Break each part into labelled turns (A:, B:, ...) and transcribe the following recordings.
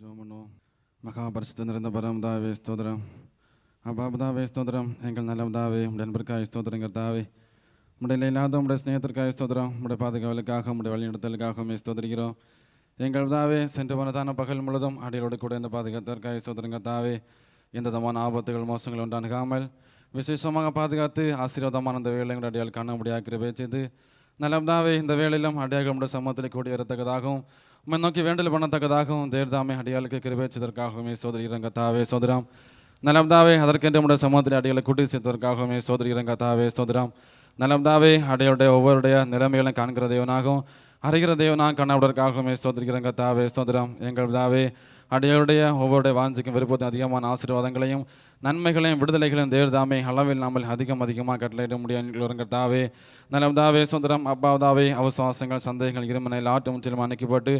A: ஜோம் பண்ணுவோம் மகாபரிசுத்த நிறைந்த பரமதாவே ஸ்தோதரம் அபாபதாவே ஸ்தோதரம் எங்கள் நல்லபதாவே உடைய நண்பருக்காய் ஸ்தோதரம் கர்த்தாவே உடைய இல்லாத உடைய ஸ்நேகத்திற்காக ஸ்தோதரம் உடைய பாதுகாவலுக்காக உடைய வழிநடத்தலுக்காகவும் ஸ்தோதரிக்கிறோம் எங்கள் தாவே சென்று போனதான பகல் முழுதும் அடியோடு கூட இந்த பாதுகாத்தற்காக ஸ்தோதரம் கர்த்தாவே எந்த விதமான ஆபத்துகள் மோசங்கள் உண்டாகாமல் விசேஷமாக பாதுகாத்து ஆசீர்வாதமான அந்த வேலை எங்களுடைய அடியால் காண முடியாது கிருபை செய்து நல்லபதாவே இந்த வேலையிலும் அடியாக நம்முடைய சமூகத்தில் கூடி வரத்தக்கதாகவும் உம்மை நோக்கி வேண்டல் பண்ணத்தக்கதாகவும் தேர்தாமே அடியாளுக்கு கிருபேச்சதற்காகவுமே சோதரி இரங்கத்தாவே சோதராம் நலம்தாவே அதற்கென்று நம்முடைய சமூகத்தில் அடியாளை கூட்டி சேர்த்ததற்காகவுமே சோதரி இரங்கத்தாவே சோதராம் நலம்தாவே அடையுடைய ஒவ்வொருடைய நிலைமைகளும் காண்கிற தேவனாகவும் அறிகிற தேவனாக கண்ணாவிடற்காகவுமே சோதரி இரங்கத்தாவே சோதராம் எங்கள் தாவே அடையுடைய ஒவ்வொருடைய வாஞ்சிக்கும் விருப்பத்தின் அதிகமான ஆசீர்வாதங்களையும் நன்மைகளையும் விடுதலைகளையும் தேவதாமே நாமல் அதிகம் அதிகமாக கட்டளையிட முடியும் கர்த்தாவே நலம்தாவே சுந்தரம் அப்பாவதாவே அவசுவாசங்கள் சந்தேகங்கள் இருமனையில் ஆட்டு முற்றிலும் அணைக்கப்பட்டு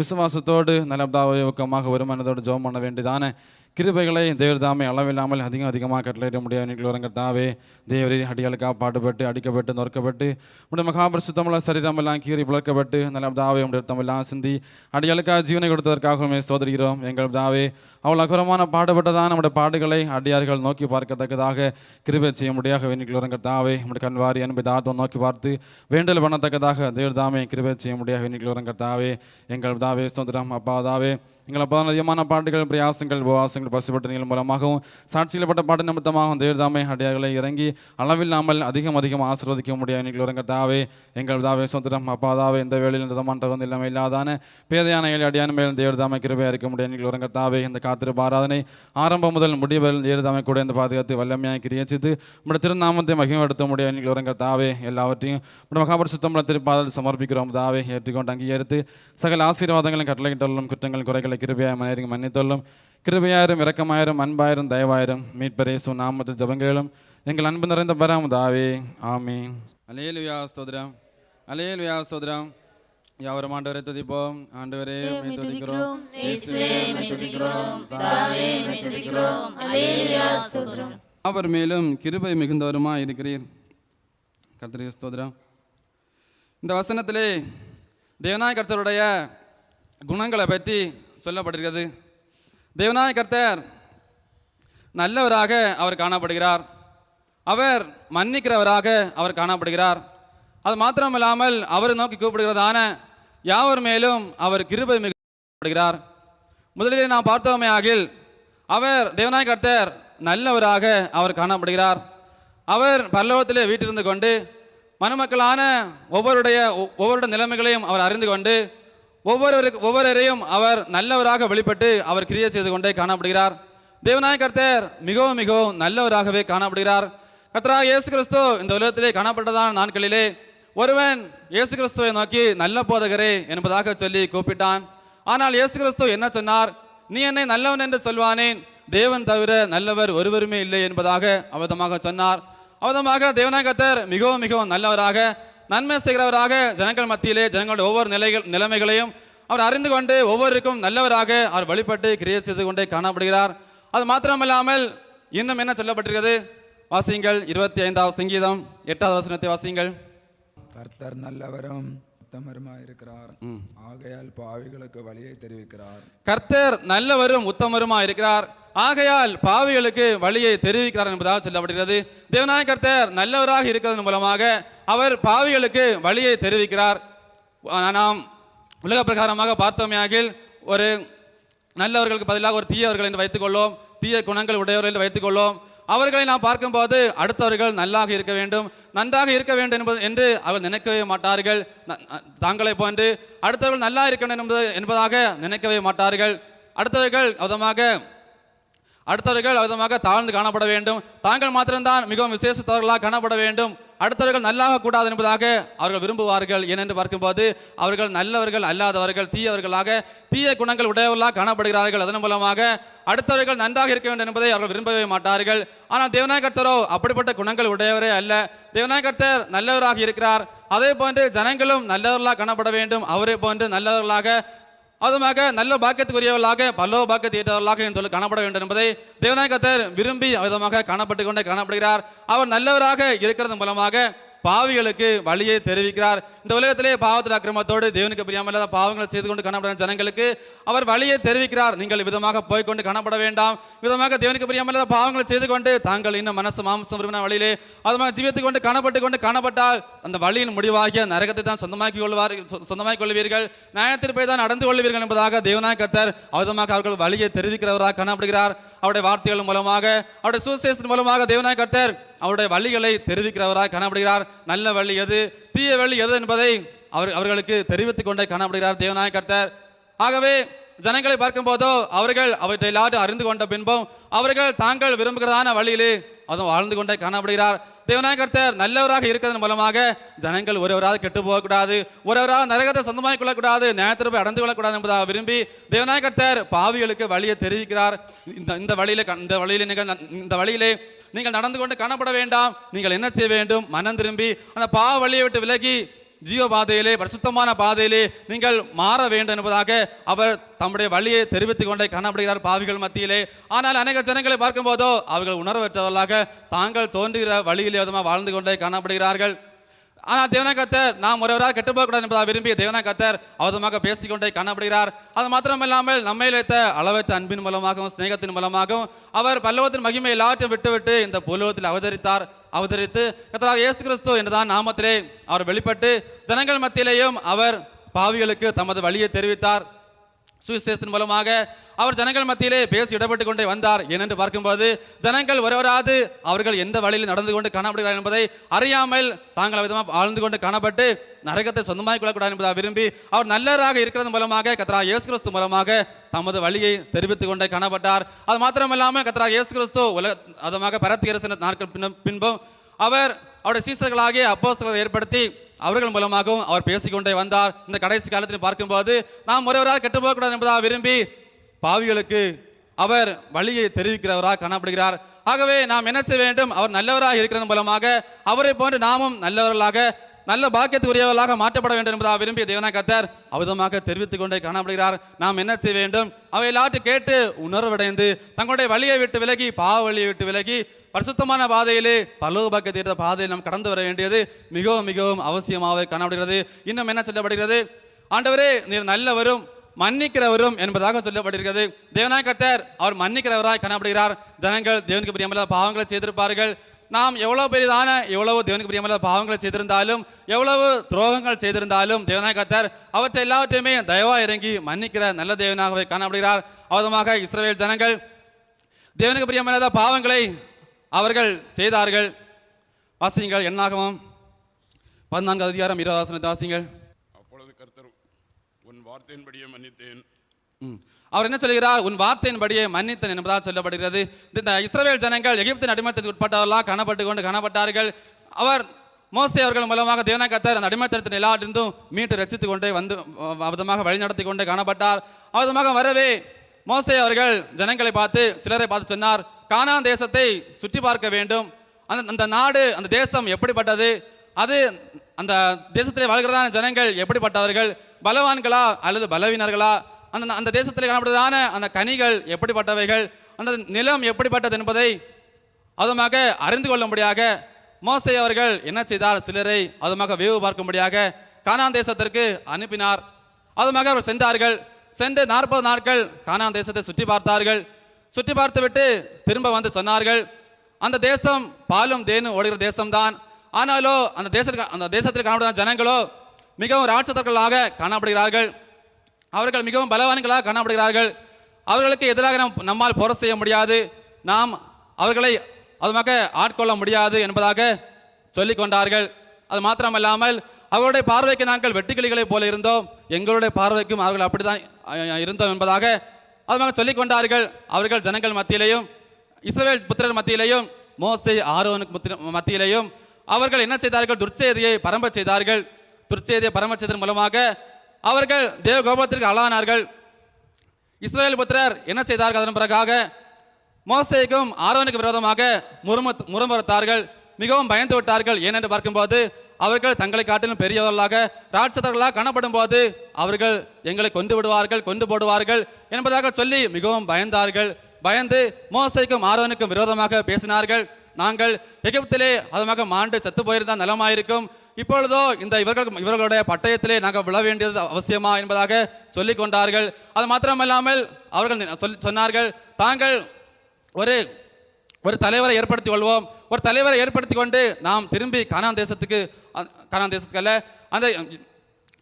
A: விசுவாசத்தோடு நலம்தாவே ஊக்கமாக வருமானதோடு ஜோம் பண்ண வேண்டியதான கிருபைகளை தேவர்தாமே அளவில்லாமல் அதிகம் அதிகமாக கட்டளையிட முடியாது நீங்கள் தாவே தேவரின் அடியாளுக்காக பாடுபட்டு அடிக்கப்பட்டு நொறுக்கப்பட்டு உடைய மகாபரிசுத்தமெல்லாம் சரீரமெல்லாம் கீறி புழக்கப்பட்டு நல்ல தாவே உடைய தமிழெல்லாம் சிந்தி அடியாளுக்காக ஜீவனை கொடுத்ததற்காக சோதரிகிறோம் எங்கள் தாவே அவ்வளோ அகுரமான பாடுபட்டதான் நம்முடைய பாடுகளை அடியார்கள் நோக்கி பார்க்கத்தக்கதாக கிருபை செய்ய முடியாக நீங்கள் தாவே நம்முடைய கண்வாரி அன்பு தாத்தம் நோக்கி பார்த்து வேண்டல் பண்ணத்தக்கதாக தேவர்தாமே கிருபை செய்ய முடியாக நீங்கள் தாவே எங்கள் தாவே சோதரம் தாவே எங்களை அப்போதான் அதிகமான பாட்டுகள் பிரயாசங்கள் உபவாசங்கள் பசுபட்டணிகள் மூலமாகவும் சாட்சிகளப்பட்ட பாட்டு நிமித்தமாகவும் தேர்தாமை அடியார்களை இறங்கி அளவில்லாமல் அதிகம் அதிகம் ஆசிர்வதிக்க முடியாது எங்கள் தாவே எங்கள் தாவே சொந்தரம் தாவே இந்த வேலையில் நிறமான தகுந்த இல்லாமல் இல்லாதான பேதையான ஏழு அடியான மேலும் தேவதாமை கிருபையாக இருக்க முடியாது எங்கள் தாவே இந்த காத்திருப்பு ஆராதனை ஆரம்பம் முதல் முடிவில் தேவதாமை கூட இந்த பாதுகாத்து வல்லமையாக கிரியச்சித்து உடைய திருநாமத்தை மகிமைப்படுத்த முடியாது எங்கள் தாவே எல்லாவற்றையும் உடைய மகாபரிசுத்தம் திருப்பாதல் சமர்ப்பிக்கிறோம் தாவே ஏற்றுக்கொண்டு அங்கீகரித்து சகல ஆசீர்வாதங்களும் கட்டளையிட்டாலும் குற்றங்கள் குறைகளை கிருபையாய் மனையரிங்க மன்னித்தொள்ளும் கிருபையாயிரம் இரக்கமாயிரம் அன்பாயிரம் தயவாயிரம் மீட்பரேசு நாமத்தில் ஜபங்களும் எங்கள் அன்பு நிறைந்த பராமதாவே ஆமீன் அலையல் வியாஸ்தோதிரம் அலையல் வியாஸ்தோதிரம் யாவரும் ஆண்டவரை துதிப்போம் ஆண்டவரே உம்மை அவர் மேலும் கிருபை மிகுந்தவருமா இருக்கிறீர் கர்த்தரே ஸ்தோத்திரம் இந்த வசனத்திலே தேவநாயகர்த்தருடைய குணங்களை பற்றி சொல்லப்பட்டிருக்கிறது தேவனாய கர்த்தர் நல்லவராக அவர் காணப்படுகிறார் அவர் மன்னிக்கிறவராக அவர் காணப்படுகிறார் அது மாத்திரமில்லாமல் அவரை நோக்கி கூப்பிடுகிறதான யாவர் மேலும் அவர் கிருபை மிகப்படுகிறார் முதலில் நாம் பார்த்தோமே ஆகில் அவர் தேவனாய் கர்த்தர் நல்லவராக அவர் காணப்படுகிறார் அவர் பல்லவத்திலே வீட்டிலிருந்து கொண்டு மணமக்களான ஒவ்வொருடைய ஒவ்வொருடைய நிலைமைகளையும் அவர் அறிந்து கொண்டு ஒவ்வொருவருக்கு ஒவ்வொருவரையும் அவர் நல்லவராக வெளிப்பட்டு அவர் கிரியை செய்து கொண்டே காணப்படுகிறார் தேவநாய கர்த்தர் மிகவும் மிகவும் நல்லவராகவே காணப்படுகிறார் கர்த்தராக இயேசு கிறிஸ்து இந்த உலகத்திலே காணப்பட்டதான நாட்களிலே ஒருவன் இயேசு கிறிஸ்துவை நோக்கி நல்ல போதகரே என்பதாக சொல்லி கூப்பிட்டான் ஆனால் இயேசு கிறிஸ்து என்ன சொன்னார் நீ என்னை நல்லவன் என்று சொல்வானேன் தேவன் தவிர நல்லவர் ஒருவருமே இல்லை என்பதாக அவதமாக சொன்னார் அவதமாக தேவநாயகத்தர் மிகவும் மிகவும் நல்லவராக நன்மை செய்கிறவராக ஜனங்கள் மத்தியிலே ஜனங்களுடைய ஒவ்வொரு நிலைகள் நிலைமைகளையும் அவர் அறிந்து கொண்டு ஒவ்வொருக்கும் நல்லவராக அவர் வழிபட்டு கிரியை செய்து கொண்டே காணப்படுகிறார் அது மாத்திரமில்லாமல் இன்னும் என்ன சொல்லப்பட்டிருக்கிறது வாசியுங்கள் இருபத்தி ஐந்தாவது சங்கீதம் எட்டாவது வசனத்தை வாசியுங்கள்
B: கர்த்தர் நல்லவரும் உத்தமருமா இருக்கிறார் ஆகையால் பாவிகளுக்கு வழியை தெரிவிக்கிறார்
A: கர்த்தர் நல்லவரும் உத்தமருமா இருக்கிறார் ஆகையால் பாவிகளுக்கு வழியை தெரிவிக்கிறார் என்பதாக சொல்லப்படுகிறது தேவநாய கர்த்தர் நல்லவராக இருக்கிறதன் மூலமாக அவர் பாவிகளுக்கு வழியை தெரிவிக்கிறார் நாம் உலக பிரகாரமாக பார்த்தோமேயாகில் ஒரு நல்லவர்களுக்கு பதிலாக ஒரு தீயவர்கள் என்று வைத்துக்கொள்ளோம் தீய குணங்கள் உடையவர்கள் என்று வைத்துக்கொள்ளோம் அவர்களை நாம் பார்க்கும்போது அடுத்தவர்கள் நல்லாக இருக்க வேண்டும் நன்றாக இருக்க வேண்டும் என்பது என்று அவர் நினைக்கவே மாட்டார்கள் தாங்களை போன்று அடுத்தவர்கள் நல்லா இருக்கணும் என்பது என்பதாக நினைக்கவே மாட்டார்கள் அடுத்தவர்கள் அவதமாக அடுத்தவர்கள் அவதமாக தாழ்ந்து காணப்பட வேண்டும் தாங்கள் மாத்திரம்தான் மிகவும் விசேஷத்தவர்களாக காணப்பட வேண்டும் அடுத்தவர்கள் நல்லாக கூடாது என்பதாக அவர்கள் விரும்புவார்கள் ஏனென்று பார்க்கும்போது அவர்கள் நல்லவர்கள் அல்லாதவர்கள் தீயவர்களாக தீய குணங்கள் உடையவர்களாக காணப்படுகிறார்கள் அதன் மூலமாக அடுத்தவர்கள் நன்றாக இருக்க வேண்டும் என்பதை அவர்கள் விரும்பவே மாட்டார்கள் ஆனால் தேவநாய அப்படிப்பட்ட குணங்கள் உடையவரே அல்ல தேவநாய நல்லவராக இருக்கிறார் அதே போன்று ஜனங்களும் நல்லவர்களாக காணப்பட வேண்டும் அவரை போன்று நல்லவர்களாக அதுமாக நல்ல பாக்கியத்துக்குரியவர்களாக பல்லோ பாக்கியத்தை ஏற்றவர்களாக தொழில் காணப்பட வேண்டும் என்பதை தேவநாயகத்தர் விரும்பி விதமாக காணப்பட்டு கொண்டே காணப்படுகிறார் அவர் நல்லவராக இருக்கிறது மூலமாக பாவிகளுக்கு வழியை தெரிவிக்கிறார் இந்த உலகத்திலே பாவத்தில் அக்கிரமத்தோடு தேவனுக்கு பிரியாமல் பாவங்களை செய்து கொண்டு காணப்படும் ஜனங்களுக்கு அவர் வழியை தெரிவிக்கிறார் நீங்கள் விதமாக போய்கொண்டு காணப்பட வேண்டாம் விதமாக தேவனுக்கு பிரியாமல் பாவங்களை செய்து கொண்டு தாங்கள் இன்னும் மனசு மாம்சம் விரும்பின வழியிலே அதுமாக ஜீவத்துக்கு கொண்டு காணப்பட்டு கொண்டு காணப்பட்டால் அந்த வழியின் முடிவாகிய நரகத்தை தான் சொந்தமாக்கி கொள்வார் சொந்தமாக்கி கொள்வீர்கள் நியாயத்திற்பை தான் நடந்து கொள்வீர்கள் என்பதாக தேவனாய் கத்தர் அவதமாக அவர்கள் வழியை தெரிவிக்கிறவராக காணப்படுகிறார் அவருடைய வார்த்தைகள் மூலமாக அவருடைய சுசேஷன் மூலமாக தேவனாய் கர்த்தர் அவருடைய வழிகளை தெரிவிக்கிறவராக காணப்படுகிறார் நல்ல வழி எது தீய வழி எது என்பதை அவர் அவர்களுக்கு தெரிவித்துக் கொண்டே காணப்படுகிறார் தேவநாயக கர்த்தர் ஆகவே ஜனங்களை பார்க்கும் போதோ அவர்கள் அவற்றை எல்லாரும் அறிந்து கொண்ட பின்பும் அவர்கள் தாங்கள் விரும்புகிறதான வழியிலே அதுவும் வாழ்ந்து கொண்டே காணப்படுகிறார் தேவனாய் கர்த்தர் நல்லவராக இருக்கிறதன் மூலமாக ஜனங்கள் ஒருவராக கெட்டு போகக்கூடாது ஒருவராக நரகத்தை சொந்தமாக கொள்ளக்கூடாது நேரத்தில் போய் அடந்து கொள்ளக்கூடாது என்பதாக விரும்பி தேவனாய் கர்த்தர் பாவிகளுக்கு வழியை தெரிவிக்கிறார் இந்த இந்த வழியில இந்த வழியில நீங்கள் இந்த வழியிலே நீங்கள் நடந்து கொண்டு காணப்பட வேண்டாம் நீங்கள் என்ன செய்ய வேண்டும் மனம் திரும்பி அந்த பாவ வழியை விட்டு விலகி ஜீவ பாதையிலே பரிசுத்தமான பாதையிலே நீங்கள் மாற வேண்டும் என்பதாக அவர் தம்முடைய வழியை தெரிவித்துக் கொண்டே காணப்படுகிறார் பாவிகள் மத்தியிலே ஆனால் அநேக ஜனங்களை பார்க்கும்போதோ அவர்கள் உணர்வற்றவர்களாக தாங்கள் தோன்றுகிற வழியிலே விதமாக வாழ்ந்து கொண்டே காணப்படுகிறார்கள் ஆனால் தேவனா கத்தர் நாம் ஒருவராக கெட்டுப்போகக்கூடாது என்பதாக விரும்பி தேவனா கத்தர் அவதமாக பேசிக்கொண்டே காணப்படுகிறார் அது மாத்திரமில்லாமல் நம்மையில் வைத்த அளவற்ற அன்பின் மூலமாகவும் ஸ்நேகத்தின் மூலமாகவும் அவர் பல்லவத்தின் மகிமை எல்லாவற்றையும் விட்டுவிட்டு இந்த புலவத்தில் அவதரித்தார் அவதரித்து கத்தராக இயேசு கிறிஸ்து என்றுதான் நாமத்திலே அவர் வெளிப்பட்டு ஜனங்கள் மத்தியிலேயும் அவர் பாவிகளுக்கு தமது வழியை தெரிவித்தார் சுவிசேஷத்தின் மூலமாக அவர் ஜனங்கள் மத்தியிலே பேசி இடப்பட்டு கொண்டே வந்தார் ஏனென்று பார்க்கும்போது ஜனங்கள் ஒருவராது அவர்கள் எந்த வழியில் நடந்து கொண்டு காணப்படுகிறார்கள் என்பதை அறியாமல் தாங்கள் விதமாக ஆழ்ந்து கொண்டு காணப்பட்டு நரகத்தை சொந்தமாக கொள்ளக்கூடாது என்பதை விரும்பி அவர் நல்லராக இருக்கிறது மூலமாக கத்ரா இயேசு கிறிஸ்து மூலமாக தமது வழியை தெரிவித்துக் கொண்டே காணப்பட்டார் அது மாத்திரமில்லாமல் கத்ரா இயேசு கிறிஸ்து உலக அதமாக பரத்தியரசன நாட்கள் பின் பின்பும் அவர் அவருடைய சீசர்களாகிய அப்போஸ்தலர் ஏற்படுத்தி அவர்கள் மூலமாகவும் அவர் பேசிக்கொண்டே வந்தார் இந்த கடைசி காலத்தில் பார்க்கும்போது நாம் முறைவராக கெட்டு போகக்கூடாது என்பதாக விரும்பி பாவிகளுக்கு அவர் வழியை தெரிவிக்கிறவராக காணப்படுகிறார் ஆகவே நாம் என்ன செய்ய வேண்டும் அவர் நல்லவராக இருக்கிறதன் மூலமாக அவரை போன்று நாமும் நல்லவர்களாக நல்ல பாக்கியத்துக்குரியவர்களாக மாற்றப்பட வேண்டும் என்பதாக விரும்பிய தேவனா கத்தர் அவதமாக தெரிவித்துக் கொண்டே காணப்படுகிறார் நாம் என்ன செய்ய வேண்டும் அவை எல்லாற்று கேட்டு உணர்வடைந்து தங்களுடைய வழியை விட்டு விலகி பாவ வழியை விட்டு விலகி பரிசுத்தமான பாதையிலே பரலோகபாக்கிய தீர்த்த பாதையில் நாம் கடந்து வர வேண்டியது மிகவும் மிகவும் அவசியமாக காணப்படுகிறது இன்னும் என்ன சொல்லப்படுகிறது ஆண்டவரே நீர் நல்லவரும் மன்னிக்கிறவரும் என்பதாக சொல்லப்படுகிறது கத்தர் அவர் மன்னிக்கிறவராய் காணப்படுகிறார் ஜனங்கள் தேவனுக்கு பிரியமில்லாத பாவங்களை செய்திருப்பார்கள் நாம் எவ்வளவு பெரிதான எவ்வளவு தேவனுக்கு பிரியமில்லாத பாவங்களை செய்திருந்தாலும் எவ்வளவு துரோகங்கள் செய்திருந்தாலும் கத்தர் அவற்றை எல்லாவற்றையுமே தயவா இறங்கி மன்னிக்கிற நல்ல தேவனாகவே காணப்படுகிறார் அவதமாக இஸ்ரேல் ஜனங்கள் தேவனுக்கு பிரியமில்லாத பாவங்களை அவர்கள் செய்தார்கள் வாசிங்கள் என்னாகவும் பதினான்கு அதிகாரம் இருபதாசனத்தை வாசிங்கள்
C: அப்பொழுது கர்த்தர் உன் வார்த்தையின்படியே மன்னித்தேன்
A: அவர் என்ன சொல்கிறார் உன் வார்த்தையின்படியே மன்னித்தன் என்பதாக சொல்லப்படுகிறது இந்த இஸ்ரேல் ஜனங்கள் எகிப்தின் அடிமத்தத்துக்கு உட்பட்டவர்களாக காணப்பட்டு கொண்டு காணப்பட்டார்கள் அவர் மோசை அவர்கள் மூலமாக தேவன அந்த அடிமத்தத்தின் எல்லாரிலிருந்தும் மீட்டு ரசித்து கொண்டே வந்து விதமாக வழிநடத்தி கொண்டு காணப்பட்டார் அவதமாக வரவே மோசை அவர்கள் ஜனங்களை பார்த்து சிலரை பார்த்து சொன்னார் கானான் தேசத்தை சுற்றி பார்க்க வேண்டும் அந்த அந்த நாடு அந்த தேசம் எப்படிப்பட்டது அது அந்த தேசத்தில் வாழ்கிறதான ஜனங்கள் எப்படிப்பட்டவர்கள் பலவான்களா அல்லது பலவீனர்களா அந்த அந்த தேசத்தில் காணப்படுவதான அந்த கனிகள் எப்படிப்பட்டவைகள் அந்த நிலம் எப்படிப்பட்டது என்பதை அதுமாக அறிந்து கொள்ளும்படியாக மோசை அவர்கள் என்ன செய்தார் சிலரை அதுமாக வேவு பார்க்கும்படியாக கானான் தேசத்திற்கு அனுப்பினார் அதுமாக அவர் சென்றார்கள் சென்று நாற்பது நாட்கள் கானான் தேசத்தை சுற்றி பார்த்தார்கள் சுற்றி பார்த்துவிட்டு திரும்ப வந்து சொன்னார்கள் அந்த தேசம் பாலும் தேனும் ஓடுகிற தேசம்தான் ஆனாலோ அந்த தேசத்துக்கு அந்த தேசத்தில் காணப்படுகிற ஜனங்களோ மிகவும் ராட்சதர்களாக காணப்படுகிறார்கள் அவர்கள் மிகவும் பலவான்களாக காணப்படுகிறார்கள் அவர்களுக்கு எதிராக நம் நம்மால் போர செய்ய முடியாது நாம் அவர்களை அதுமாக ஆட்கொள்ள முடியாது என்பதாக சொல்லிக் கொண்டார்கள் அது மாத்திரமல்லாமல் அவருடைய பார்வைக்கு நாங்கள் வெட்டுக்கிளிகளைப் போல இருந்தோம் எங்களுடைய பார்வைக்கும் அவர்கள் அப்படிதான் இருந்தோம் என்பதாக அவங்க சொல்லிக் கொண்டார்கள் அவர்கள் ஜனங்கள் மத்தியிலையும் இஸ்ரேல் புத்திரர் மத்தியிலேயும் மோசை ஆரோனுக்கு மத்தியிலையும் அவர்கள் என்ன செய்தார்கள் துர்ச்செய்தியை பரம்ப செய்தார்கள் துர்ச்செய்தியை பரம்ப செய்ததன் மூலமாக அவர்கள் தேவ கோபுரத்திற்கு ஆளானார்கள் இஸ்ரேல் புத்திரர் என்ன செய்தார்கள் அதன் பிறகாக மோசைக்கும் ஆரோனுக்கு விரோதமாக முறும முறுமுறுத்தார்கள் மிகவும் பயந்து விட்டார்கள் ஏனென்று பார்க்கும்போது அவர்கள் தங்களை காட்டிலும் பெரியவர்களாக ராட்சதர்களாக காணப்படும் போது அவர்கள் எங்களை கொண்டு விடுவார்கள் கொண்டு போடுவார்கள் என்பதாக சொல்லி மிகவும் பயந்தார்கள் பயந்து மோசைக்கும் ஆரோனுக்கும் விரோதமாக பேசினார்கள் நாங்கள் எகிப்திலே அதமாக மாண்டு செத்து போயிருந்தால் நலமாயிருக்கும் இப்பொழுதோ இந்த இவர்கள் இவர்களுடைய பட்டயத்திலே நாங்கள் விழ வேண்டியது அவசியமா என்பதாக சொல்லிக் கொண்டார்கள் அது மாத்திரமல்லாமல் அவர்கள் சொன்னார்கள் தாங்கள் ஒரு ஒரு தலைவரை ஏற்படுத்தி கொள்வோம் ஒரு தலைவரை ஏற்படுத்தி கொண்டு நாம் திரும்பி கானான் தேசத்துக்கு கனான் தேசத்துக்கல்ல அந்த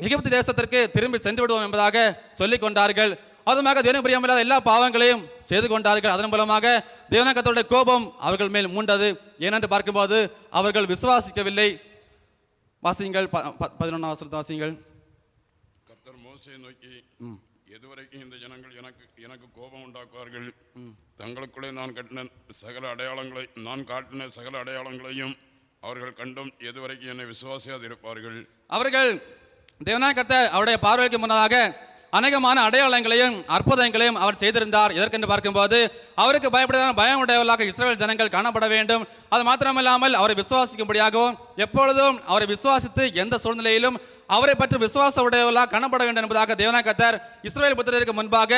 A: எகிப்து தேசத்திற்கு திரும்பி சென்று விடுவோம் என்பதாக சொல்லிக் கொண்டார்கள் அதுமாக தேவனை இல்லாத எல்லா பாவங்களையும் செய்து கொண்டார்கள் அதன் மூலமாக தேவனக்கத்தோடைய கோபம் அவர்கள் மேல் மூண்டது ஏனென்று பார்க்கும்போது அவர்கள் விசுவாசிக்கவில்லை வாசியுங்கள் பதினொன்றாம் வசனத்தை
C: கர்த்தர் மோசையை நோக்கி எதுவரைக்கும் இந்த ஜனங்கள் எனக்கு எனக்கு கோபம் உண்டாக்குவார்கள் தங்களுக்குள்ளே நான் கட்டின சகல அடையாளங்களை நான் காட்டின சகல அடையாளங்களையும் அவர்கள் கண்டும் எதுவரைக்கும் என்னை விசுவாசியாது இருப்பார்கள்
A: அவர்கள் தேவநாயகத்தை அவருடைய பார்வைக்கு முன்னதாக அநேகமான அடையாளங்களையும் அற்புதங்களையும் அவர் செய்திருந்தார் எதற்கென்று பார்க்கும்போது அவருக்கு பயப்படாத பயம் உடையவர்களாக இஸ்ரேல் ஜனங்கள் காணப்பட வேண்டும் அது மாத்திரமில்லாமல் அவரை விசுவாசிக்கும்படியாகவும் எப்பொழுதும் அவரை விசுவாசித்து எந்த சூழ்நிலையிலும் அவரை பற்றி விசுவாச உடையவர்களாக காணப்பட வேண்டும் என்பதாக தேவனா கத்தர் இஸ்ரேல் புத்திரருக்கு முன்பாக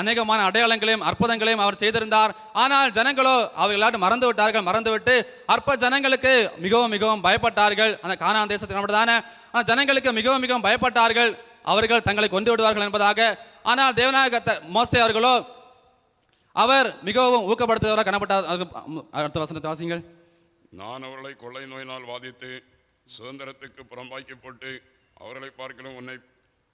A: அநேகமான அடையாளங்களையும் அற்புதங்களையும் அவர் செய்திருந்தார் ஆனால் ஜனங்களோ அவர்களாட்டு மறந்து விட்டார்கள் மறந்துவிட்டு அற்ப ஜனங்களுக்கு மிகவும் மிகவும் பயப்பட்டார்கள் அந்த காணான் தேசத்துக்கு காணப்பட்டதான ஆனால் ஜனங்களுக்கு மிகவும் மிகவும் பயப்பட்டார்கள் அவர்கள் தங்களை கொண்டு விடுவார்கள் என்பதாக ஆனால் தேவநாயக கத்தர் மோசே அவர்களோ அவர் மிகவும் ஊக்கப்படுத்துவதாக காணப்பட்டார் அடுத்த வசனத்தை வாசிங்கள்
C: நான் அவர்களை கொள்ளை நோயினால் வாதித்து சுதந்திரத்துக்கு புறம்பாக்கப்பட்டு அவர்களை பார்க்கலும் உன்னை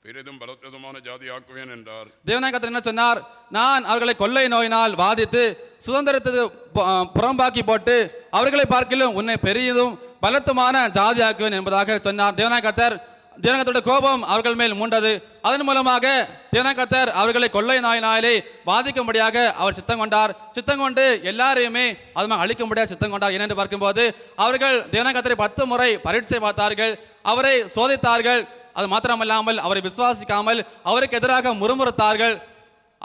C: பெரிதும் பலத்ததுமான ஜாதி ஆக்குவேன் என்றார்
A: தேவநாயகத்தர் என்ன சொன்னார் நான் அவர்களை கொள்ளை நோயினால் வாதித்து சுதந்திரத்தை புறம்பாக்கி போட்டு அவர்களை பார்க்கலும் உன்னை பெரியதும் பலத்துமான ஜாதி ஆக்குவேன் என்பதாக சொன்னார் தேவநாயகத்தர் தேவநாயகத்தோட கோபம் அவர்கள் மேல் மூண்டது அதன் மூலமாக தேவநாயகத்தர் அவர்களை கொள்ளை நாயினாலே பாதிக்கும்படியாக அவர் சித்தம் கொண்டார் சித்தம் கொண்டு எல்லாரையுமே அதுமாதிரி அழிக்கும்படியாக சித்தம் கொண்டார் ஏனென்று பார்க்கும்போது அவர்கள் தேவநாயகத்தரை பத்து முறை பரீட்சை பார்த்தார்கள் அவரை சோதித்தார்கள் அது மாத்திரமல்லாமல் அவரை விசுவாசிக்காமல் அவருக்கு எதிராக முறுமுறுத்தார்கள்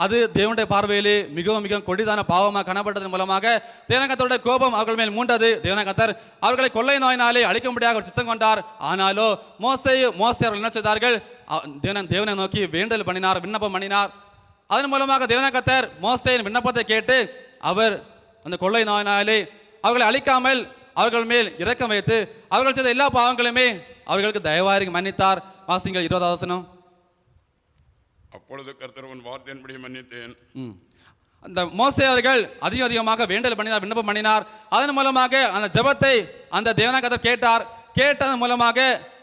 A: அது தேவனுடைய பார்வையிலே மிகவும் மிகவும் கொடிதான பாவமாக காணப்பட்டதன் மூலமாக தேவனகத்தருடைய கோபம் அவர்கள் மேல் மூண்டது தேவனகத்தர் அவர்களை கொள்ளை நோயினாலே அழிக்க முடியாத ஒரு சித்தம் கொண்டார் ஆனாலோ மோசை மோசை அவர்கள் என்ன செய்தார்கள் தேவன தேவனை நோக்கி வேண்டல் பண்ணினார் விண்ணப்பம் பண்ணினார் அதன் மூலமாக தேவனகத்தர் மோசையின் விண்ணப்பத்தை கேட்டு அவர் அந்த கொள்ளை நோயினாலே அவர்களை அழிக்காமல் அவர்கள் மேல் இறக்கம் வைத்து அவர்கள் செய்த எல்லா பாவங்களுமே அவர்களுக்கு தயவாயிரு மன்னித்தார் வாசிங்கள் இருபதாவது வசனம்
C: அப்பொழுது கர்த்தர் உன் வார்த்தையின்படி மன்னித்தேன்
A: அந்த மோசை அவர்கள் அதிக அதிகமாக வேண்டல் பண்ணினார் விண்ணப்பம் பண்ணினார் அதன் மூலமாக அந்த ஜபத்தை அந்த தேவனா கதை கேட்டார் கேட்டதன் மூலமாக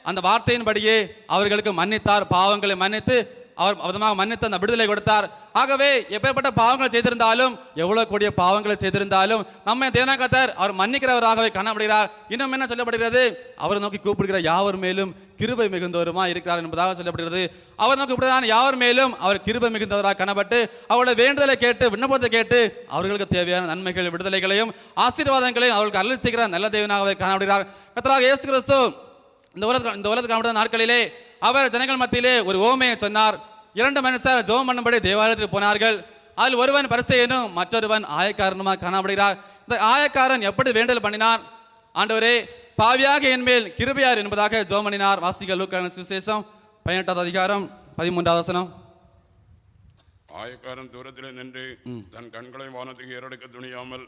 A: அந்த வார்த்தையின்படியே அவர்களுக்கு மன்னித்தார் பாவங்களை மன்னித்து அவர் அவதமாக மன்னித்து அந்த விடுதலை கொடுத்தார் ஆகவே எப்பேற்பட்ட பாவங்களை செய்திருந்தாலும் எவ்வளோ கூடிய பாவங்களை செய்திருந்தாலும் நம்ம தேனாகத்தர் அவர் மன்னிக்கிறவராகவே காணப்படுகிறார் இன்னும் என்ன சொல்லப்படுகிறது அவரை நோக்கி கூப்பிடுகிற யாவர் மேலும் கிருபை மிகுந்தவருமா இருக்கிறார் என்பதாக சொல்லப்படுகிறது அவர் நோக்கி கூப்பிடுகிறார் யாவர் மேலும் அவர் கிருபை மிகுந்தவராக காணப்பட்டு அவருடைய வேண்டுதலை கேட்டு விண்ணப்பத்தை கேட்டு அவர்களுக்கு தேவையான நன்மைகள் விடுதலைகளையும் ஆசீர்வாதங்களையும் அவர்களுக்கு அருள் செய்கிற நல்ல தேவனாகவே காணப்படுகிறார் கத்தராக இயேசு கிறிஸ்து இந்த உலக இந்த உலகத்தில் காணப்பட்ட நாட்களிலே அவர் ஜனங்கள் மத்தியிலே ஒரு ஓமையை சொன்னார் இரண்டு மனுஷர் ஜோம் பண்ணும்படி தேவாலயத்தில் போனார்கள் அதில் ஒருவன் பரிசெயனும் மற்றொருவன் ஆயக்காரனுமாக காணப்படுகிறார் இந்த ஆயக்காரன் எப்படி வேண்டல் பண்ணினார் ஆண்டவரே பாவியாக என்மேல் கிருபையார் என்பதாக ஜோமனினார் வாசிகள் லூக்கான சுசேஷம் பதினெட்டாவது அதிகாரம் பதிமூன்றாவது வசனம்
C: ஆயக்காரன் தூரத்திலே நின்று தன் கண்களை வானத்துக்கு ஏறெடுக்க துணியாமல்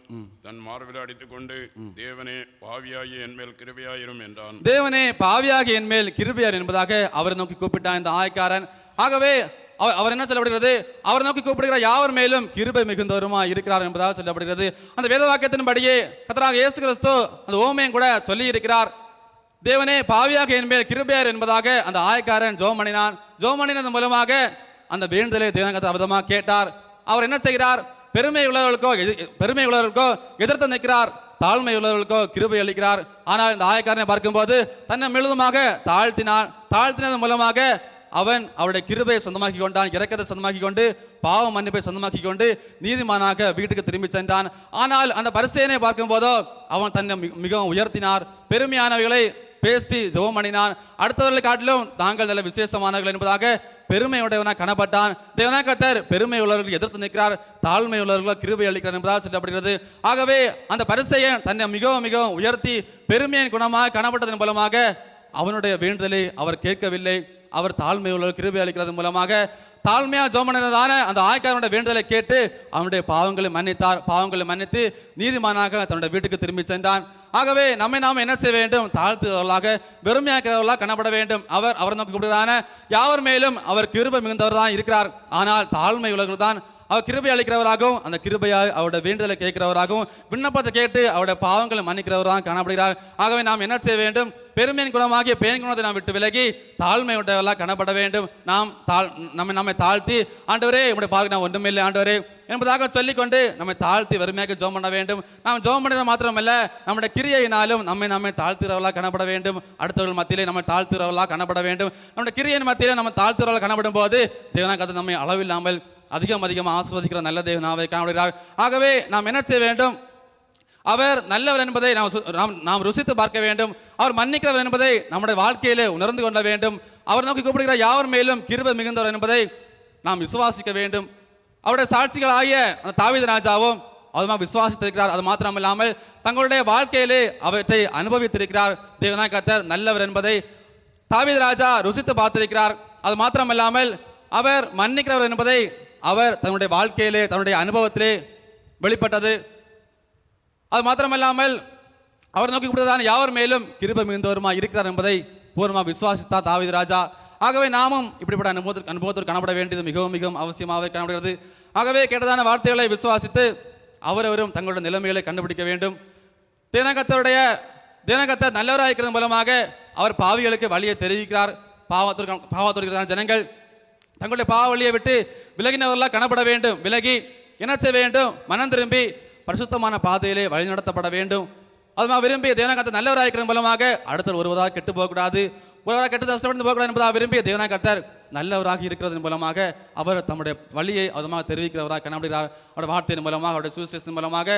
C: தன் மார்பில் அடித்துக் கொண்டு தேவனே பாவியாகி என்மேல் கிருபையாயிரும் என்றான் தேவனே பாவியாகி என்மேல் கிருபையார் என்பதாக அவரை நோக்கி கூப்பிட்டான் இந்த ஆயக்காரன் ஆகவே அவர் என்ன சொல்லப்படுகிறது அவர் நோக்கி கூப்பிடுகிற யாவர் மேலும் கிருபை மிகுந்தவருமா இருக்கிறார் என்பதாக சொல்லப்படுகிறது அந்த வேத வாக்கியத்தின்படியே கத்தராக இயேசு கிறிஸ்து அந்த ஓமையும் கூட சொல்லி இருக்கிறார் தேவனே பாவியாக என் மேல் கிருபையார் என்பதாக அந்த ஆயக்காரன் ஜோமணினான் ஜோமணினது மூலமாக அந்த வேண்டுதலை தேவனகத்தை அபதமாக கேட்டார் அவர் என்ன செய்கிறார் பெருமை உள்ளவர்களுக்கோ பெருமை உள்ளவர்களுக்கோ எதிர்த்து நிற்கிறார் தாழ்மை உள்ளவர்களுக்கோ கிருபை அளிக்கிறார் ஆனால் இந்த ஆயக்காரனை பார்க்கும்போது தன்னை முழுதுமாக தாழ்த்தினான் தாழ்த்தினதன் மூலமாக அவன் அவருடைய கிருபையை சொந்தமாக்கி கொண்டான் இறக்கத்தை சொந்தமாக்கி கொண்டு பாவ மன்னிப்பை சொந்தமாக்கி கொண்டு நீதிமானாக வீட்டுக்கு திரும்பி சென்றான் ஆனால் அந்த பரிசேனை பார்க்கும் போதோ அவன் தன்னை மிகவும் உயர்த்தினார் பெருமையானவைகளை பேசி ஜெபம் அடுத்தவர்களை காட்டிலும் தாங்கள் நல்ல விசேஷமானவர்கள் என்பதாக பெருமையுடையவனா கணப்பட்டான் தேவனா கத்தர் பெருமை உள்ளவர்கள் எதிர்த்து நிற்கிறார் தாழ்மை உள்ளவர்கள் கிருபை அளிக்கிறார் என்பதாக சொல்லப்படுகிறது ஆகவே அந்த பரிசையை தன்னை மிகவும் மிகவும் உயர்த்தி பெருமையின் குணமாக காணப்பட்டதன் மூலமாக அவனுடைய வேண்டுதலை அவர் கேட்கவில்லை அவர் தாழ்மை உள்ளவர் கிருபை அளிக்கிறதன் மூலமாக தாழ்மையாக ஜோமனதான அந்த ஆயக்காரனுடைய வேண்டுதலை கேட்டு அவனுடைய பாவங்களை மன்னித்தார் பாவங்களை மன்னித்து நீதிமானாக தன்னுடைய வீட்டுக்கு திரும்பி சென்றான் ஆகவே நம்மை நாம் என்ன செய்ய வேண்டும் தாழ்த்துவர்களாக வெறுமையாக்கிறவர்களாக காணப்பட வேண்டும் அவர் அவர் நோக்கி கூடுதலான யாவர் மேலும் அவர் கிருபை மிகுந்தவர் தான் இருக்கிறார் ஆனால் தாழ்மை உலகில் தான் அவர் கிருபை அளிக்கிறவராகவும் அந்த கிருபையாக அவருடைய வேண்டுதலை கேட்கிறவராகவும் விண்ணப்பத்தை கேட்டு அவருடைய பாவங்களை மன்னிக்கிறவராக காணப்படுகிறார் ஆகவே நாம் என்ன செய்ய வேண்டும் பெருமையின் குணமாகிய பேன் குணத்தை நாம் விட்டு விலகி தாழ்மையுடையவர்களாக கணப்பட வேண்டும் நாம் தாழ் நம்மை நம்மை தாழ்த்தி ஆண்டவரே உங்களுடைய பார்க்க நான் ஒன்றுமில்லை ஆண்டவரே என்பதாக சொல்லிக்கொண்டு நம்மை தாழ்த்தி வறுமையாக ஜோம் பண்ண வேண்டும் நாம் ஜோம் பண்ணுறது மாத்திரமல்ல நம்முடைய கிரியையினாலும் நம்மை நம்மை தாழ்த்துறவர்களாக கணப்பட வேண்டும் அடுத்தவர்கள் மத்தியிலே நம்ம தாழ்த்துறவர்களாக காணப்பட வேண்டும் நம்முடைய கிரியின் மத்தியிலே நம்ம தாழ்த்துறவர்கள் காணப்படும் போது தேவனா கதை நம்மை அளவில்லாமல் அதிகம் அதிகமாக ஆசிர்வதிக்கிற நல்ல தேவனாவை காணப்படுகிறார் ஆகவே நாம் என்ன செய்ய வேண்டும் அவர் நல்லவர் என்பதை நாம் நாம் ருசித்து பார்க்க வேண்டும் அவர் மன்னிக்கிறவர் என்பதை நம்முடைய வாழ்க்கையிலே உணர்ந்து கொள்ள வேண்டும் அவர் நோக்கி கூப்பிடுகிற யாவர் மேலும் கிருப மிகுந்தவர் என்பதை நாம் விசுவாசிக்க வேண்டும் அவருடைய சாட்சிகளாகிய அந்த தாவித ராஜாவும் அதுமா விசுவாசித்திருக்கிறார் அது மாத்திரம் இல்லாமல் தங்களுடைய வாழ்க்கையிலே அவற்றை அனுபவித்திருக்கிறார் தேவனா கத்தர் நல்லவர் என்பதை தாவித ராஜா ருசித்து பார்த்திருக்கிறார் அது மாத்திரம் இல்லாமல் அவர் மன்னிக்கிறவர் என்பதை அவர் தன்னுடைய வாழ்க்கையிலே தன்னுடைய அனுபவத்திலே வெளிப்பட்டது அது மாத்திரமல்லாமல் அவர் நோக்கி கொடுத்ததான யாவர் மேலும் கிருப மிகுந்தவருமா இருக்கிறார் என்பதை பூர்ணமாக விசுவாசித்தார் தாவித ராஜா ஆகவே நாமும் இப்படிப்பட்ட அனுபவத்திற்கு அனுபவத்தில் காணப்பட வேண்டியது மிகவும் மிகவும் அவசியமாக காணப்படுகிறது ஆகவே கேட்டதான வார்த்தைகளை விசுவாசித்து அவரவரும் தங்களுடைய நிலைமைகளை கண்டுபிடிக்க வேண்டும் தினகத்தருடைய தினகத்தை நல்லவராயிருக்கிறது இருக்கிறது மூலமாக அவர் பாவிகளுக்கு வழியை தெரிவிக்கிறார் பாவத்திற்கு பாவத்திற்கான ஜனங்கள் தங்களுடைய பாவ வழியை விட்டு விலகினவர்களாக காணப்பட வேண்டும் விலகி என்ன செய்ய வேண்டும் மனம் திரும்பி பரிசுத்தமான பாதையிலே வழிநடத்தப்பட வேண்டும் அதுமா விரும்பிய தேவனாக நல்லவராயிருக்கிற மூலமாக அடுத்தவர் ஒருவராக கெட்டு போகக்கூடாது ஒருவராக கெட்டு கஷ்டப்பட்டு போகக்கூடாது என்பதாக விரும்பிய தேவனாக நல்லவராக இருக்கிறதன் மூலமாக அவர் தம்முடைய வழியை அதுமாக தெரிவிக்கிறவராக கணப்படுகிறார் அவருடைய வார்த்தையின் மூலமாக அவருடைய சூசியின் மூலமாக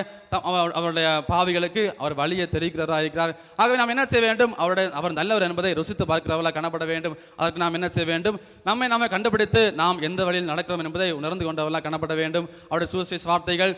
C: அவருடைய பாவிகளுக்கு அவர் வழியை தெரிவிக்கிறவராக இருக்கிறார் ஆகவே நாம் என்ன செய்ய வேண்டும் அவருடைய அவர் நல்லவர் என்பதை ருசித்து பார்க்கிறவர்களாக காணப்பட வேண்டும் அதற்கு நாம் என்ன செய்ய வேண்டும் நம்மை நம்ம கண்டுபிடித்து நாம் எந்த வழியில் நடக்கிறோம் என்பதை உணர்ந்து கொண்டவர்களாக காணப்பட வேண்டும் அவருடைய சுவிசேஷ வார்த்தைகள்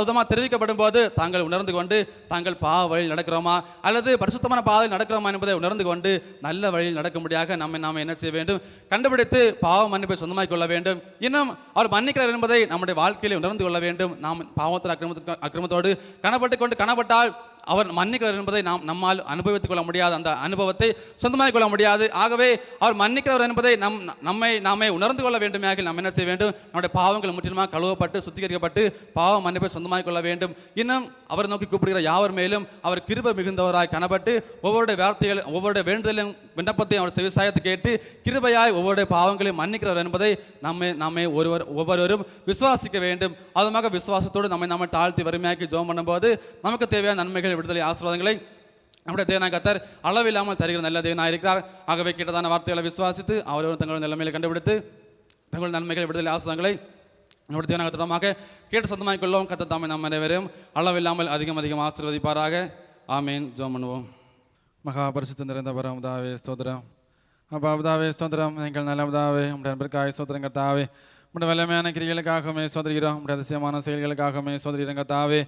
C: விதமாக தெரிவிக்கப்படும் போது தாங்கள் உணர்ந்து கொண்டு தாங்கள் பாவ வழியில் நடக்கிறோமா அல்லது பரிசுத்தமான பாவையில் நடக்கிறோமா என்பதை உணர்ந்து கொண்டு நல்ல வழியில் நடக்கும்படியாக நம்ம நாம் என்ன செய்ய வேண்டும் கண்டுபிடித்து பாவ மன்னிப்பை சொந்தமாக கொள்ள வேண்டும் இன்னும் அவர் மன்னிக்கிறார் என்பதை நம்முடைய வாழ்க்கையில் உணர்ந்து கொள்ள வேண்டும் நாம் பாவத்தின் அக்கிரமத்திற்கு அக்கிரமத்தோடு கனப்பட்டு கொண்டு கணப்பட்டால் அவர் மன்னிக்கிறவர் என்பதை நாம் நம்மால் அனுபவித்துக் கொள்ள முடியாது அந்த அனுபவத்தை சொந்தமாக கொள்ள முடியாது ஆகவே அவர் மன்னிக்கிறவர் என்பதை நம் நம்மை நாமே உணர்ந்து கொள்ள வேண்டுமாக நாம் என்ன செய்ய வேண்டும் நம்முடைய பாவங்கள் முற்றிலுமாக கழுவப்பட்டு சுத்திகரிக்கப்பட்டு பாவம் மன்னிப்பை சொந்தமாக கொள்ள வேண்டும் இன்னும் அவர் நோக்கி கூப்பிடுகிற யாவர் மேலும் அவர் கிருப மிகுந்தவராய் கனப்பட்டு ஒவ்வொருடைய வார்த்தைகள் ஒவ்வொருடைய வேண்டுதலையும் விண்ணப்பத்தையும் அவர் விவசாயத்தை கேட்டு கிருபையாய் ஒவ்வொருடைய பாவங்களையும் மன்னிக்கிறவர் என்பதை நம்மை நம்மை ஒருவர் ஒவ்வொருவரும் விசுவாசிக்க வேண்டும் அதுமாக விசுவாசத்தோடு நம்மை நம்ம தாழ்த்தி வறுமையாக்கி ஜோம் பண்ணும்போது நமக்கு தேவையான நன்மைகள் நன்மைகள் விடுதலை ஆசீர்வாதங்களை நம்முடைய தேவனாய் கத்தர் அளவில்லாமல் தருகிற நல்ல தேவனாக இருக்கிறார் ஆகவே கேட்டதான வார்த்தைகளை விசுவாசித்து அவரவர் தங்களுடைய நிலைமையில கண்டுபிடித்து தங்கள் நன்மைகள் விடுதலை ஆசீர்வாதங்களை நம்முடைய தேவனாக கத்திரமாக கேட்டு சொந்தமாக கொள்ளவும் கத்த தாமே நாம் அனைவரும் அளவில்லாமல் அதிகம் அதிகம் ஆசீர்வதிப்பாராக ஆமீன் ஜோம் பண்ணுவோம் மகா பரிசுத்த நிறைந்த பரம் தாவே ஸ்தோத்திரம் அப்பா அபுதாவே ஸ்தோத்திரம் எங்கள் நல்லபுதாவே நம்முடைய அன்பிற்காக ஸ்தோத்திரம் கத்தாவே நம்முடைய வல்லமையான கிரிகளுக்காகவே சோதரிகிறோம் நம்முடைய அதிசயமான செயல்களுக்காகவே சோதரிகிறோம் கத்தாவே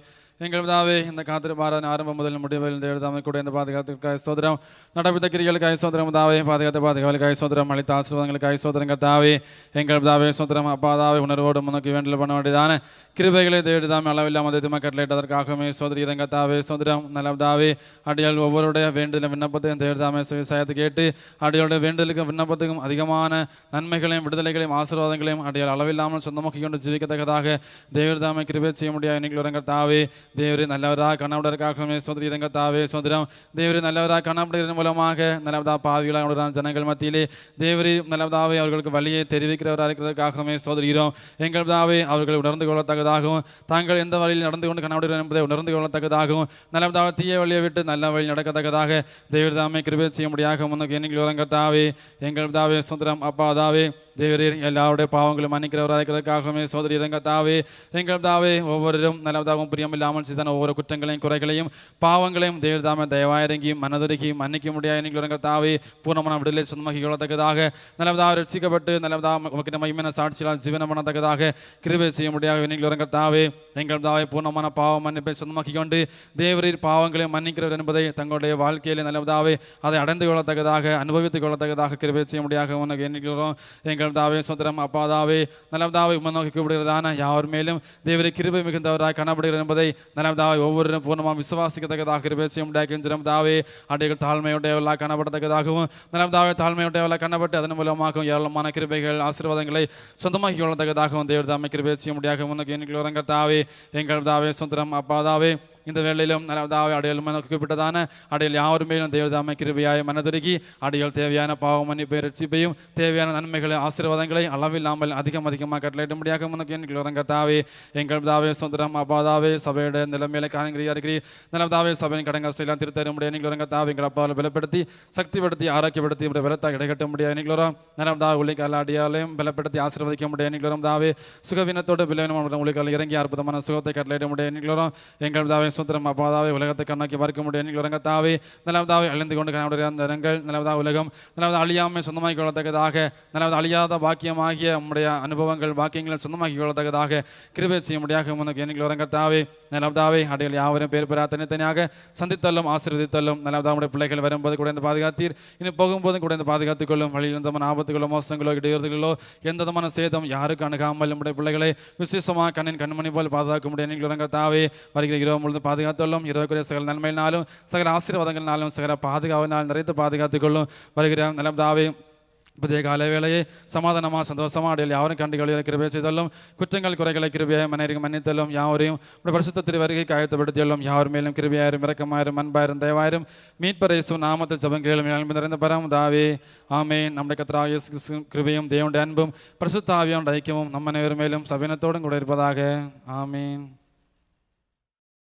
C: எங்கள் பிதாவே இந்த காத்திருப்பாரான ஆரம்பம் முதல் முடிவில் இந்த எழுதாமை கூட இந்த பாதுகாத்துக்காய் சோதரம் நடப்பித்த கிரிகளுக்காய் சோதரம் தாவே பாதுகாத்த பாதுகாவலுக்காய் சோதரம் அளித்த ஆசீர்வாதங்களுக்காய் சோதரங்க தாவே எங்கள் தாவே சோதரம் அப்பாதாவே உணர்வோடு முன்னோக்கி வேண்டல் பண்ண வேண்டியதான கிருபைகளை தேடிதாமே அளவில்லாமல் திம கட்டளையிட்டதற்காகவே சோதரி இறங்க தாவே சோதரம் நல்லதாவே அடியால் ஒவ்வொருடைய வேண்டுதலும் விண்ணப்பத்தையும் தேடிதாமே விவசாயத்தை கேட்டு அடியோட வேண்டுதலுக்கும் விண்ணப்பத்துக்கும் அதிகமான நன்மைகளையும் விடுதலைகளையும் ஆசீர்வாதங்களையும் அடியால் அளவில்லாமல் சொந்தமாக்கி கொண்டு ஜீவிக்கத்தக்கதாக தேவதாமை கிருபை செய்ய முடியாது நீங்கள் இறங்க தேவரே நல்லவராக கண்ணாவிடற்காகவே சோதரி இரங்கத்தாவே சோதரம் தேவரே நல்லவராக கண்ணாப்பிடுகிற மூலமாக நல்லவதா பாவிகளாக ஜனங்கள் மத்தியிலே தேவரே நல்லவதாவே அவர்களுக்கு வழியை தெரிவிக்கிறவராக இருக்கிறதுக்காகவே சோதரிகிறோம் எங்களதாவே அவர்கள் உணர்ந்து கொள்ளத்தக்கதாகவும் தாங்கள் எந்த வழியில் நடந்து கொண்டு கண்ணாவிடுகிறோம் என்பதை உணர்ந்து கொள்ளத்தக்கதாகவும் நல்லவதாக தீய வழியை விட்டு நல்ல வழி நடக்கத்தக்கதாக தேவதாமே கிருபை செய்ய முடியாக முன்னோக்கி எண்ணிக்கை உரங்கத்தாவே எங்களதாவே சுந்தரம் அப்பாதாவே எல்லாருடைய பாவங்களும் ദൈവരീ എല്ലാവരുടെ പാവങ്ങളും അനുഗ്രഹരായക്കാകമേ സോദരി രംഗത്താവേ രംഗത്താവേ ഓരോരും നല്ലതാവും പ്രിയമില്ലാമൽ ചെയ്താൽ ഓരോ കുറ്റങ്ങളെയും കുറകളെയും പാവങ്ങളെയും ദൈവതാമ ദയവായിരങ്കിയും മനതൊരുക്കിയും മന്നിക്കും മുടിയായെങ്കിലും രംഗത്താവേ പൂർണ്ണമാണ് വിടുതലെ சொந்தமாகிக்கொள்ளத்தக்கதாக நல்லவதாக ரட்சிக்கப்பட்டு நல்லவதாக உமக்கு நம்ம இமன சாட்சியால் ஜீவனம் பண்ணத்தக்கதாக கிருவை செய்ய முடியாது நீங்கள் இறங்கத்தாவே எங்கள் தாவை பூர்ணமான பாவம் மன்னிப்பை சொந்தமாக்கி கொண்டு தேவரீர் பாவங்களை மன்னிக்கிறவர் என்பதை தங்களுடைய வாழ்க்கையிலே நல்லவதாவே அதை அடைந்து கொள்ளத்தக்கதாக அனுபவித்துக் கொள்ளத்தக்கதாக கிருவை செய்ய முடியாது உனக்கு எண்ணிக்கிறோம் எங்கள் எங்கள் தாவே சுந்தரம் அப்பாதாவே நலம் தாவை உமநோக்கி கூப்பிடுகிறதான யாவர் மேலும் தேவரை கிருபை மிகுந்தவராக காணப்படுகிறார் என்பதை நலம் தாவை ஒவ்வொருவரும் பூர்ணமாக விசுவாசிக்கத்தக்கதாக கிருபை செய்ய முடியாக்கின்றன தாவே அடைகள் தாழ்மையுடையவர்களாக காணப்படத்தக்கதாகவும் நலம் தாவை தாழ்மையுடையவர்களாக காணப்பட்டு அதன் மூலமாகவும் ஏராளமான கிருபைகள் ஆசீர்வாதங்களை சொந்தமாக கொள்ளத்தக்கதாகவும் தேவர் தாமை கிருபை முடியாக முன்னோக்கி எண்ணிக்கை தாவே எங்கள் தாவே சுந்தரம் அப்பாதாவே இந்த வேலையிலும் நல்லதாக அடையலும் எனக்கு குறிப்பிட்டதான அடையல் யாவர் மேலும் தேவதாமை கிருபையாய் மனதுருகி அடையல் தேவையான பாவம் மன்னிப்பை ரட்சிப்பையும் தேவையான நன்மைகளை ஆசீர்வாதங்களை அளவில்லாமல் அதிகம் அதிகமாக கட்டளையிடும்படியாக உனக்கு என் கத்தாவே எங்கள் தாவே சுந்தரம் அப்பாதாவே சபையோட நிலைமையில காரணங்கிரியா இருக்கிறீ நிலவதாவே சபையின் கடங்கெல்லாம் திருத்தரும்படிய நீங்கள் தாவே எங்கள் அப்பாவில் பலப்படுத்தி சக்திப்படுத்தி ஆரோக்கியப்படுத்தி உடைய பலத்தை கிடைக்கட்ட முடியாது நீங்களும் நிலவதாக உள்ளிக்கால் அடியாலையும் பலப்படுத்தி ஆசீர்வதிக்க முடியாது நீங்களும் தாவே சுகவீனத்தோடு விளைவினம் உள்ளிக்கால் இறங்கி அற்புதமான சுகத்தை கட்டளையிட முடியாது நீங்களும் எங்கள் தாவே சுந்தரம் அப்பாதாவே உலகத்தை கண்ணோக்கி பார்க்க முடியும் நீங்கள் உலகத்தாவே நிலவதாவே அழிந்து கொண்டு கணவருடைய அந்த இடங்கள் நிலவதா உலகம் நிலவதா அழியாமல் சொந்தமாக்கி கொள்ளத்தக்கதாக நிலவதா அழியாத பாக்கியமாகிய நம்முடைய அனுபவங்கள் பாக்கியங்களை சொந்தமாக்கி கொள்ளத்தக்கதாக கிருபை செய்ய முடியாத உனக்கு எண்ணிக்கை உறங்கத்தாவே நிலவதாவே அடையில் யாவரும் பேர் பெறா தனித்தனியாக சந்தித்தல்லும் ஆசீர்வதித்தல்லும் நிலவதா நம்முடைய பிள்ளைகள் வரும்போது குடைந்து பாதுகாத்தீர் இனி போகும்போதும் குடைந்து பாதுகாத்துக் கொள்ளும் வழியில் இருந்தமான ஆபத்துகளோ மோசங்களோ இடையூறுகளோ எந்த விதமான சேதம் யாருக்கு அணுகாமல் நம்முடைய பிள்ளைகளை விசேஷமாக கண்ணின் கண்மணி போல் பாதுகாக்க முடியும் நீங்கள் உறங்கத்தாவே வருகிற இரவு முழுது பாதுகாத்துள்ளோம் இருவருக்குரிய சகல நன்மையினாலும் சகல ஆசீர்வாதங்களினாலும் சகல பாதுகாவினால் நிறைத்து பாதுகாத்துக்கொள்ளும் வருகிற நிலம்தாவே புதிய கால வேலையை சமாதானமாக சந்தோஷமாக அடையில் யாவரும் கண்டுகளில் கிருபை செய்தலும் குற்றங்கள் குறைகளை கிருபையாக மனைவிக்கு மன்னித்தலும் யாவரையும் பரிசுத்திரி வருகை காயத்துப்படுத்தியுள்ளோம் யார் மேலும் கிருபையாயிரும் இறக்கமாயிரும் அன்பாயிரும் தயவாயிரும் மீட்பரைசு நாமத்தை ஜபங்களும் நிறைந்த பரம் தாவே ஆமே நம்முடைய கத்ராயசு கிருபையும் தேவனுடைய அன்பும் பரிசுத்தாவியோட ஐக்கியமும் நம்ம அனைவரும் மேலும் சவினத்தோடும் கூட இருப்பதாக ஆமீன்